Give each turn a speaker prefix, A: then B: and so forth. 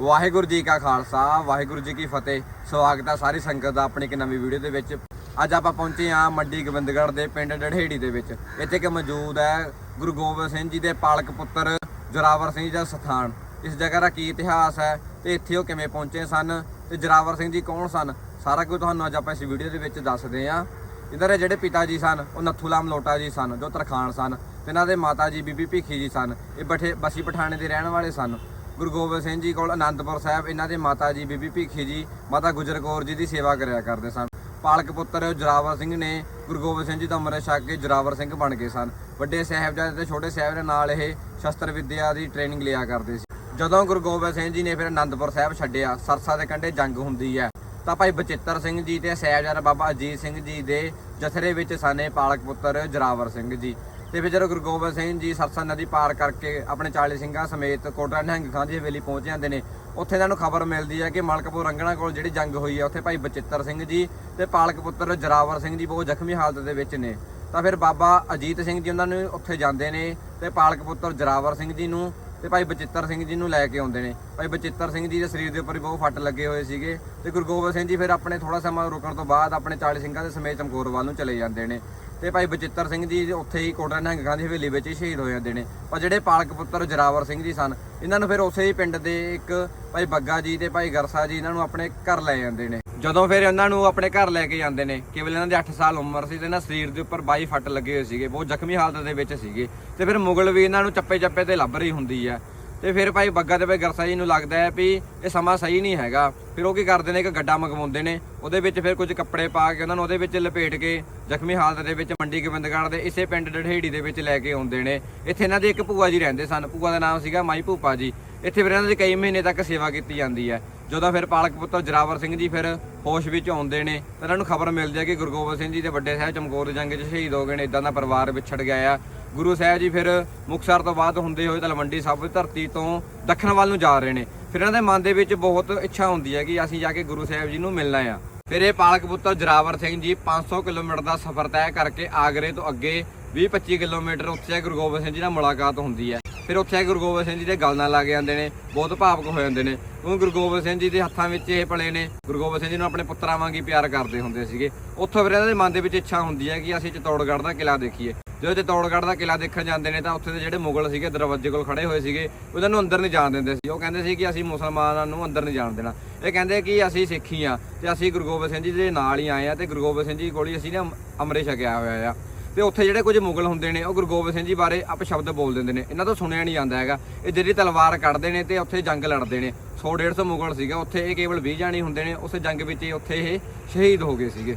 A: ਵਾਹਿਗੁਰੂ ਜੀ ਕਾ ਖਾਲਸਾ, ਵਾਹਿਗੁਰੂ ਜੀ ਕੀ ਫਤਿਹ। ਸਵਾਗਤ ਹੈ ਸਾਰੀ ਸੰਗਤ ਦਾ ਆਪਣੀ ਇੱਕ ਨਵੀਂ ਵੀਡੀਓ ਦੇ ਵਿੱਚ। ਅੱਜ ਆਪਾਂ ਪਹੁੰਚੇ ਹਾਂ ਮੰਡੀ ਗੋਬਿੰਦਗੜ੍ਹ ਦੇ ਪਿੰਡ ਡੜਹੇੜੀ ਦੇ ਵਿੱਚ। ਇੱਥੇ ਕਿ ਮੌਜੂਦ ਹੈ ਗੁਰੂ ਗੋਬਿੰਦ ਸਿੰਘ ਜੀ ਦੇ ਪਾਲਕ ਪੁੱਤਰ ਜੋਰਾਵਰ ਸਿੰਘ ਜੀ ਦਾ ਸਥਾਨ। ਇਸ ਜਗ੍ਹਾ ਦਾ ਕੀ ਇਤਿਹਾਸ ਹੈ ਤੇ ਇੱਥੇ ਉਹ ਕਿਵੇਂ ਪਹੁੰਚੇ ਸਨ ਤੇ ਜੋਰਾਵਰ ਸਿੰਘ ਜੀ ਕੌਣ ਸਨ? ਸਾਰਾ ਕੁਝ ਤੁਹਾਨੂੰ ਅੱਜ ਆਪਾਂ ਇਸ ਵੀਡੀਓ ਦੇ ਵਿੱਚ ਦੱਸਦੇ ਹਾਂ। ਇਹਨਾਂ ਦੇ ਜਿਹੜੇ ਪਿਤਾ ਜੀ ਸਨ, ਉਹ ਨੱਥੂਲਾਮ ਲੋਟਾ ਜੀ ਸਨ, ਜੋ ਤਰਖਾਣ ਸਨ। ਤੇ ਇਹਨਾਂ ਦੇ ਮਾਤਾ ਜੀ ਬੀਬੀ ਭੀਖੀ ਜੀ ਸਨ। ਇਹ ਬਠੇ ਬਸੀ ਪਠਾਣੇ ਦੇ ਰਹਿਣ ਵਾਲੇ ਸਨ। ਗੁਰੂ ਗੋਬਿੰਦ ਸਿੰਘ ਜੀ ਕੋਲ ਆਨੰਦਪੁਰ ਸਾਹਿਬ, ਇਹਨਾਂ ਦੇ ਮਾਤਾ ਜੀ ਬੀਬੀ ਭੀਖੀ ਜੀ, ਮਾਤਾ ਗੁਜਰ ਕੌਰ ਜੀ ਦੀ ਸੇਵਾ ਕਰਿਆ ਕਰਦੇ ਸਨ। ਪਾਲਕ ਪੁੱਤਰ ਜੋਰਾਵਰ ਸਿੰਘ ਨੇ ਗੁਰੂ ਗੋਬਿੰਦ ਸਿੰਘ ਜੀ ਦਾ ਅੰਮ੍ਰਿਤ ਛਕ ਕੇ ਜੋਰਾਵਰ ਸਿੰਘ ਬਣ ਗਏ ਸਨ। ਵੱਡੇ ਸਾਹਿਬਜ਼ਾਦੇ ਤੇ ਛੋਟੇ ਸਾਹਿਬ ਦੇ ਨਾਲ ਇਹ ਸ਼ਸਤਰ ਵਿਦਿਆ ਦੀ ਟ੍ਰੇਨਿੰਗ ਲਿਆ ਕਰਦੇ ਸੀ। ਜਦੋਂ ਗੁਰੂ ਗੋਬਿੰਦ ਸਿੰਘ ਜੀ ਨੇ ਫਿਰ ਆਨੰਦਪੁਰ ਸਾਹਿਬ ਛੱਡਿਆ, ਸਰਸਾ ਦੇ ਕੰਢੇ ਜੰਗ ਹੁੰਦੀ ਹੈ। ਤਾਂ ਭਾਈ ਬਚਿੱਤਰ ਸਿੰਘ ਜੀ ਤੇ ਸਾਹਿਬਜ਼ਾਦਾ ਬਾਬਾ ਅਜੀਤ ਸਿੰਘ ਜੀ ਦੇ ਜਥਰੇ ਵਿੱਚ ਸਾਨੇ ਪਾਲਕ ਪੁੱਤਰ ਜੋਰਾਵਰ ਸਿੰਘ ਜੀ। ਤੇ ਫਿਰ ਜਦੋਂ ਗੁਰੂ ਗੋਬਿੰਦ ਸਿੰਘ ਜੀ ਸਰਸਾ ਨਦੀ ਪਾਰ ਕਰਕੇ ਆਪਣੇ 40 ਸਿੰਘਾਂ ਸਮੇਤ ਕੋਟਲਾ ਨਿਹੰਗ ਖਾਂ ਦੀ ਹਵੇਲੀ ਪਹੁੰਚ ਜਾਂਦੇ ਨੇ, ਉੱਥੇ ਇਹਨਾਂ ਨੂੰ ਖਬਰ ਮਿਲਦੀ ਹੈ ਕਿ ਮਲਕਪੁਰ ਰੰਗਣਾ ਕੋਲ ਜਿਹੜੀ ਜੰਗ ਹੋਈ ਹੈ, ਉੱਥੇ ਭਾਈ ਬਚਿੱਤਰ ਸਿੰਘ ਜੀ ਤੇ ਪਾਲਕ ਪੁੱਤਰ ਜੋਰਾਵਰ ਸਿੰਘ ਜੀ ਬਹੁਤ ਜ਼ਖਮੀ ਹਾਲਤ ਦੇ ਵਿੱਚ ਨੇ। ਤਾਂ ਫਿਰ ਬਾਬਾ ਅਜੀਤ ਸਿੰਘ ਜੀ ਉਹਨਾਂ ਨੂੰ ਉੱਥੇ ਜਾਂਦੇ ਨੇ ਤੇ ਪਾਲਕ ਪੁੱਤਰ ਜੋਰਾਵਰ ਸਿੰਘ ਜੀ ਨੂੰ ਤੇ ਭਾਈ ਬਚਿੱਤਰ ਸਿੰਘ ਜੀ ਨੂੰ ਲੈ ਕੇ ਆਉਂਦੇ ਨੇ। ਭਾਈ ਬਚਿੱਤਰ ਸਿੰਘ ਜੀ ਦੇ ਸਰੀਰ ਦੇ ਉੱਪਰ ਵੀ ਬਹੁਤ ਫੱਟ ਲੱਗੇ ਹੋਏ ਸੀਗੇ ਤੇ ਗੁਰੂ ਗੋਬਿੰਦ ਸਿੰਘ ਜੀ ਫਿਰ ਆਪਣੇ ਥੋੜਾ ਸਮਾਂ ਰੁਕਣ ਤੋਂ ਬਾਅਦ ਆਪਣੇ 40 ਸਿੰਘਾਂ ਦੇ ਸਮੇਤ ਚਮਕੌਰ ਵੱਲ ਨੂੰ ਚਲੇ ਜਾਂਦੇ ਨੇ। ਤੇ ਭਾਈ ਬਚਿੱਤਰ ਸਿੰਘ ਜੀ ਉੱਥੇ ਹੀ ਕੋਟਾ ਨਿਹੰਗ ਦੀ ਹਵੇਲੀ ਵਿੱਚ ਹੀ ਸ਼ਹੀਦ ਹੋ ਜਾਂਦੇ ਨੇ ਪਰ ਜਿਹੜੇ ਪਾਲਕ ਪੁੱਤਰ ਜਰਾਵਰ ਸਿੰਘ ਜੀ ਸਨ, ਇਹਨਾਂ ਨੂੰ ਫਿਰ ਉਸੇ ਹੀ ਪਿੰਡ ਦੇ ਇੱਕ ਭਾਈ ਬੱਗਾ ਜੀ ਤੇ ਭਾਈ ਗਰਸਾ ਜੀ ਇਹਨਾਂ ਨੂੰ ਆਪਣੇ ਘਰ ਲੈ ਜਾਂਦੇ ਨੇ। ਜਦੋਂ ਫਿਰ ਇਹਨਾਂ ਨੂੰ ਆਪਣੇ ਘਰ ਲੈ ਕੇ ਜਾਂਦੇ ਨੇ, ਕੇਵਲ ਇਹਨਾਂ ਦੇ 8 ਸਾਲ ਉਮਰ ਸੀ ਤੇ ਇਹਨਾਂ ਸਰੀਰ ਦੇ ਉੱਪਰ 22 ਫੱਟ ਲੱਗੇ ਹੋਏ ਸੀਗੇ, ਬਹੁਤ ਜ਼ਖਮੀ ਹਾਲਤ ਦੇ ਵਿੱਚ ਸੀਗੇ। ਤੇ ਫਿਰ ਮੁਗਲ ਵੀ ਇਹਨਾਂ ਨੂੰ ਚੱਪੇ ਚੱਪੇ ਤੇ ਲੱਭ ਰਹੀ ਹੁੰਦੀ ਹੈ ਤੇ ਫਿਰ ਭਾਈ ਬੱਗਾ ਤੇ ਭਾਈ ਗਰਸਾ ਜੀ ਨੂੰ ਲੱਗਦਾ ਹੈ ਵੀ ਇਹ ਸਮਾਂ ਸਹੀ ਨਹੀਂ ਹੈਗਾ। ਫਿਰ ਉਹ ਕੀ ਕਰਦੇ ਨੇ? ਇੱਕ ਗੱਡਾ ਮੰਗਵਾਉਂਦੇ ਨੇ। ਉਹਦੇ ਵਿੱਚ ਫਿਰ ਕੁਝ ਕੱਪੜੇ ਪਾ ਕੇ ਉਹਨਾਂ ਨੂੰ ਉਹਦੇ ਵਿੱਚ ਲਪੇਟ ਕੇ ਜ਼ਖਮੀ ਹਾਲਤ ਦੇ ਵਿੱਚ ਮੰਡੀ ਗੋਬਿੰਦਗੜ੍ਹ ਦੇ ਇਸੇ ਪਿੰਡ ਡਢੇੜੀ ਦੇ ਵਿੱਚ ਲੈ ਕੇ ਆਉਂਦੇ ਨੇ। ਇੱਥੇ ਇਹਨਾਂ ਦੇ ਇੱਕ ਭੂਆ ਜੀ ਰਹਿੰਦੇ ਸਨ। ਭੂਆ ਦਾ ਨਾਮ ਸੀਗਾ ਮਾਈ ਭੂਪਾ ਜੀ। ਇੱਥੇ ਫਿਰ ਇਹਨਾਂ ਦੀ ਕਈ ਮਹੀਨੇ ਤੱਕ ਸੇਵਾ ਕੀਤੀ ਜਾਂਦੀ ਹੈ। ਜਦੋਂ ਫਿਰ ਪਾਲਕ ਪੁੱਤਰ ਜਰਾਵਰ ਸਿੰਘ ਜੀ ਫਿਰ ਹੋਸ਼ ਵਿੱਚ ਆਉਂਦੇ ਨੇ, ਤਾਂ ਇਹਨਾਂ ਨੂੰ ਖਬਰ ਮਿਲਦੀ ਹੈ ਕਿ ਗੁਰੂ ਗੋਬਿੰਦ ਸਿੰਘ ਜੀ ਦੇ ਵੱਡੇ ਸਾਹਿਬ ਚਮਕੌਰ ਦੀ ਜੰਗ 'ਚ ਸ਼ਹੀਦ ਹੋ ਗਏ ਨੇ। ਇਦਾਂ ਦਾ ਪਰਿਵਾਰ ਵਿਛੜ ਗਿਆ ਆ। ਗੁਰੂ ਸਾਹਿਬ ਜੀ ਫਿਰ ਮੁਕਤਸਰ ਤੋਂ ਬਾਅਦ ਹੁੰਦੇ ਹੋਏ ਤਲਵੰਡੀ ਸਾਬੋ ਧਰਤੀ ਤੋਂ ਦੱਖਣ ਵੱਲ ਨੂੰ ਜਾ ਰਹੇ ਨੇ। ਫਿਰ ਇਹਨਾਂ ਦੇ ਮਨ ਦੇ ਵਿੱਚ ਬਹੁਤ ਇੱਛਾ ਹੁੰਦੀ ਹੈ ਕਿ ਅਸੀਂ ਜਾ ਕੇ ਗੁਰੂ ਸਾਹਿਬ ਜੀ ਨੂੰ ਮਿਲਣਾ ਆ ਫਿਰ ਇਹ ਪਾਲਕ ਪੁੱਤਰ ਜਰਾਵਰ ਸਿੰਘ ਜੀ 500 ਕਿਲੋਮੀਟਰ ਦਾ ਸਫ਼ਰ ਤੈਅ ਕਰਕੇ ਆਗਰੇ ਤੋਂ ਅੱਗੇ 20-25 ਕਿਲੋਮੀਟਰ ਉੱਥੇ ਗੁਰੂ ਗੋਬਿੰਦ ਸਿੰਘ ਜੀ ਨਾਲ ਮੁਲਾਕਾਤ ਹੁੰਦੀ ਹੈ। ਫਿਰ ਉੱਥੇ ਗੁਰੂ ਗੋਬਿੰਦ ਸਿੰਘ ਜੀ ਦੇ ਗਲ ਨਾਲ ਲੱਗ ਜਾਂਦੇ ਨੇ, ਬਹੁਤ ਭਾਵਕ ਹੋ ਜਾਂਦੇ ਨੇ। ਕਿਉਂਕਿ ਗੁਰੂ ਗੋਬਿੰਦ ਸਿੰਘ ਜੀ ਦੇ ਹੱਥਾਂ ਵਿੱਚ ਇਹ ਪਲੇ ਨੇ, ਗੁਰੂ ਗੋਬਿੰਦ ਸਿੰਘ ਜੀ ਨੂੰ ਆਪਣੇ ਪੁੱਤਰਾਂ ਵਾਂਗ ਹੀ ਪਿਆਰ ਕਰਦੇ ਹੁੰਦੇ ਸੀਗੇ। ਉੱਥੋਂ ਫਿਰ ਇਹਨਾਂ ਦੇ ਮਨ ਦੇ ਵਿੱਚ ਇੱਛਾ ਹੁੰਦੀ ਹੈ ਕਿ ਅਸੀਂ ਚਤੌੜਗੜ੍ਹ ਦਾ ਕਿਲਾ ਦੇਖੀਏ। ਜਦੋਂ ਚਤੌੜਗੜ੍ਹ ਦਾ ਕਿਲਾ ਦੇਖਣ ਜਾਂਦੇ ਨੇ ਤਾਂ ਉੱਥੇ ਦੇ ਜਿਹੜੇ ਮੁਗਲ ਸੀਗੇ, ਦਰਵਾਜ਼ੇ ਕੋਲ ਖੜੇ ਹੋਏ ਸੀਗੇ ਉਹਨਾਂ ਨੂੰ ਅੰਦਰ ਨਹੀਂ ਜਾਣ ਦਿੰਦੇ ਸੀ। ਉਹ ਕਹਿੰਦੇ ਸੀ ਕਿ ਅਸੀਂ ਮੁਸਲਮਾਨਾਂ ਨੂੰ ਅੰਦਰ ਨਹੀਂ ਜਾਣ ਦੇਣਾ। ਇਹ ਕਹਿੰਦੇ ਕਿ ਅਸੀਂ ਸਿੱਖੀ ਆ ਤੇ ਅਸੀਂ ਗੁਰੂ ਗੋਬਿੰਦ ਸਿੰਘ ਜੀ ਦੇ ਨਾਲ ਹੀ ਆਏ ਆ ਤੇ ਗੁਰੂ ਗੋਬਿੰਦ ਸਿੰਘ ਜੀ ਕੋਲ ਹੀ ਅਸੀਂ ਨੇ ਅੰਮ੍ਰਿਤ ਛਕਿਆ ਹੋਇਆ ਆ। ਤੇ ਉੱਥੇ ਜਿਹੜੇ ਕੁਝ ਮੁਗਲ ਹੁੰਦੇ ਨੇ, ਉਹ ਗੁਰੂ ਗੋਬਿੰਦ ਸਿੰਘ ਜੀ ਬਾਰੇ ਆਪ ਸ਼ਬਦ ਬੋਲ ਦਿੰਦੇ ਨੇ। ਇਹਨਾਂ ਤੋਂ ਸੁਣਿਆ ਨਹੀਂ ਜਾਂਦਾ ਹੈਗਾ। ਇਹ ਜਿਹੜੀ ਤਲਵਾਰ ਕੱਢਦੇ ਨੇ ਤੇ ਉੱਥੇ ਜੰਗ ਲੜਦੇ ਨੇ। 100 150 ਮੁਗਲ ਸੀਗਾ, ਉੱਥੇ ਇਹ ਕੇਵਲ 20 ਜਾਣੀ ਹੁੰਦੇ ਨੇ, ਉਸ ਜੰਗ ਵਿੱਚ ਹੀ ਉੱਥੇ ਇਹ ਸ਼ਹੀਦ ਹੋ ਗਏ ਸੀਗੇ।